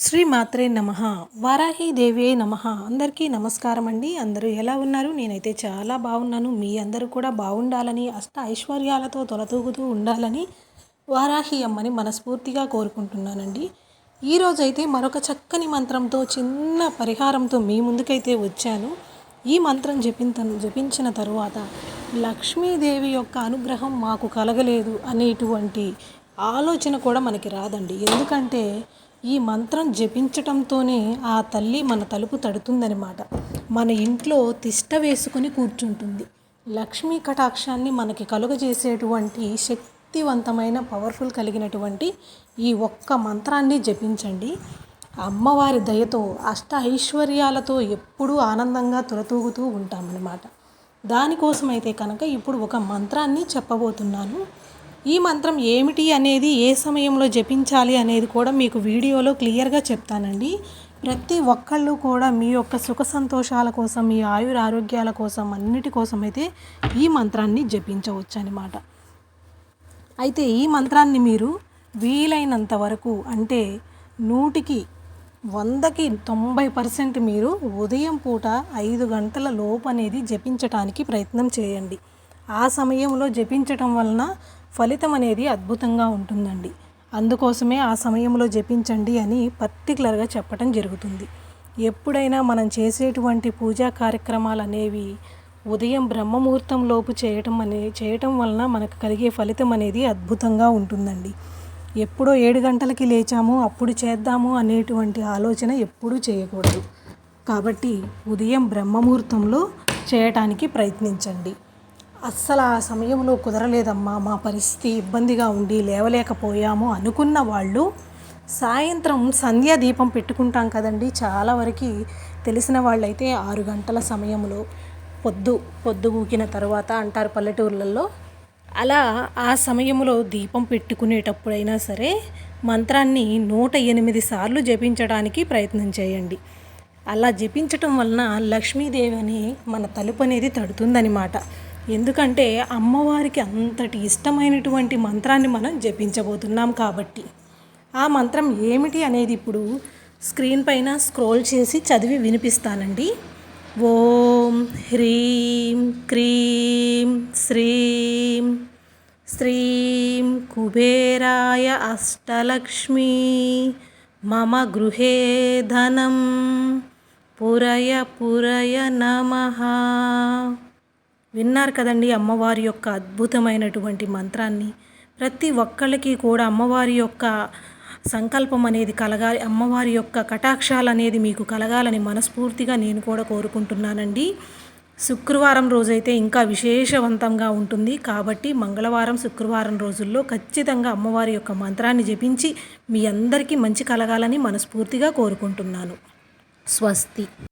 శ్రీ మాత్రే నమ. వారాహి నమ. అందరికీ నమస్కారం అండి. అందరూ ఎలా ఉన్నారు? నేనైతే చాలా బాగున్నాను. మీ అందరూ కూడా బాగుండాలని అష్ట ఐశ్వర్యాలతో తొలతూగుతూ ఉండాలని వారాహి అమ్మని మనస్ఫూర్తిగా కోరుకుంటున్నానండి. ఈరోజైతే మరొక చక్కని మంత్రంతో చిన్న పరిహారంతో మీ ముందుకైతే వచ్చాను. ఈ మంత్రం జపింత జపించిన తరువాత లక్ష్మీదేవి యొక్క అనుగ్రహం మాకు కలగలేదు అనేటువంటి ఆలోచన కూడా మనకి రాదండి. ఎందుకంటే ఈ మంత్రం జపించటంతోనే ఆ తల్లి మన తలుపు తడుతుందనమాట మన ఇంట్లో తిష్ట వేసుకొని కూర్చుంటుంది. లక్ష్మీ కటాక్షాన్ని మనకి కలుగజేసేటువంటి శక్తివంతమైన పవర్ఫుల్ కలిగినటువంటి ఈ ఒక్క మంత్రాన్ని జపించండి. అమ్మవారి దయతో అష్ట ఐశ్వర్యాలతో ఎప్పుడూ ఆనందంగా తులతూగుతూ ఉంటామన్నమాట. దానికోసమైతే కనుక ఇప్పుడు ఒక మంత్రాన్ని చెప్పబోతున్నాను. ఈ మంత్రం ఏమిటి అనేది ఏ సమయంలో జపించాలి అనేది కూడా మీకు వీడియోలో క్లియర్గా చెప్తానండి. ప్రతి ఒక్కళ్ళు కూడా మీ యొక్క సుఖ సంతోషాల కోసం మీ ఆయుర ఆరోగ్యాల కోసం అన్నిటి కోసం అయితే ఈ మంత్రాన్ని జపించవచ్చు అనమాట అయితే ఈ మంత్రాన్ని మీరు వీలైనంత వరకు అంటే నూటికి వందకి తొంభై పర్సెంట్ మీరు ఉదయం పూట ఐదు గంటల లోపు అనేది జపించటానికి ప్రయత్నం చేయండి. ఆ సమయంలో జపించటం వలన ఫలితం అనేది అద్భుతంగా ఉంటుందండి. అందుకోసమే ఆ సమయంలో జపించండి అని పర్టికులర్గా చెప్పడం జరుగుతుంది. ఎప్పుడైనా మనం చేసేటువంటి పూజా కార్యక్రమాలు అనేవి ఉదయం బ్రహ్మముహూర్తం లోపు చేయటం అనే చేయటం వలన మనకు కలిగే ఫలితం అనేది అద్భుతంగా ఉంటుందండి. ఎప్పుడో ఏడు గంటలకి లేచాము అప్పుడు చేద్దాము అనేటువంటి ఆలోచన ఎప్పుడూ చేయకూడదు. కాబట్టి ఉదయం బ్రహ్మముహూర్తంలో చేయటానికి ప్రయత్నించండి. అస్సలు ఆ సమయంలో కుదరలేదమ్మా. మా పరిస్థితి ఇబ్బందిగా ఉండి లేవలేకపోయాము అనుకున్న వాళ్ళు సాయంత్రం సంధ్యా దీపం పెట్టుకుంటాం కదండి. చాలా వరకు తెలిసిన వాళ్ళైతే ఆరు గంటల సమయంలో పొద్దు పొద్దు ఊకిన తర్వాత అంటారు పల్లెటూర్లలో. అలా ఆ సమయంలో దీపం పెట్టుకునేటప్పుడైనా సరే మంత్రాన్ని నూట ఎనిమిది సార్లు జపించడానికి ప్రయత్నం చేయండి. అలా జపించటం వలన లక్ష్మీదేవి అని మన తలుపు అనేది తడుతుందనమాట ఎందుకంటే అమ్మవారికి అంతటి ఇష్టమైనటువంటి మంత్రాన్ని మనం జపించబోతున్నాం కాబట్టి. ఆ మంత్రం ఏమిటి అనేది ఇప్పుడు స్క్రీన్ పైన స్క్రోల్ చేసి చదివి వినిపిస్తానండి. ఓం హ్రీం క్రీం శ్రీం శ్రీం కుబేరాయ అష్టలక్ష్మీ మమ గృహే ధనం పురయ పురయ నమ. విన్నారు కదండి అమ్మవారి యొక్క అద్భుతమైనటువంటి మంత్రాన్ని. ప్రతి ఒక్కళ్ళకి కూడా అమ్మవారి యొక్క సంకల్పం అనేది కలగాలి అమ్మవారి యొక్క కటాక్షాలు అనేది మీకు కలగాలని మనస్ఫూర్తిగా నేను కూడా కోరుకుంటున్నానండి. శుక్రవారం రోజైతే ఇంకా విశేషవంతంగా ఉంటుంది. కాబట్టి మంగళవారం శుక్రవారం రోజుల్లో ఖచ్చితంగా అమ్మవారి యొక్క మంత్రాన్ని జపించి మీ అందరికీ మంచి కలగాలని మనస్ఫూర్తిగా కోరుకుంటున్నాను. స్వస్తి.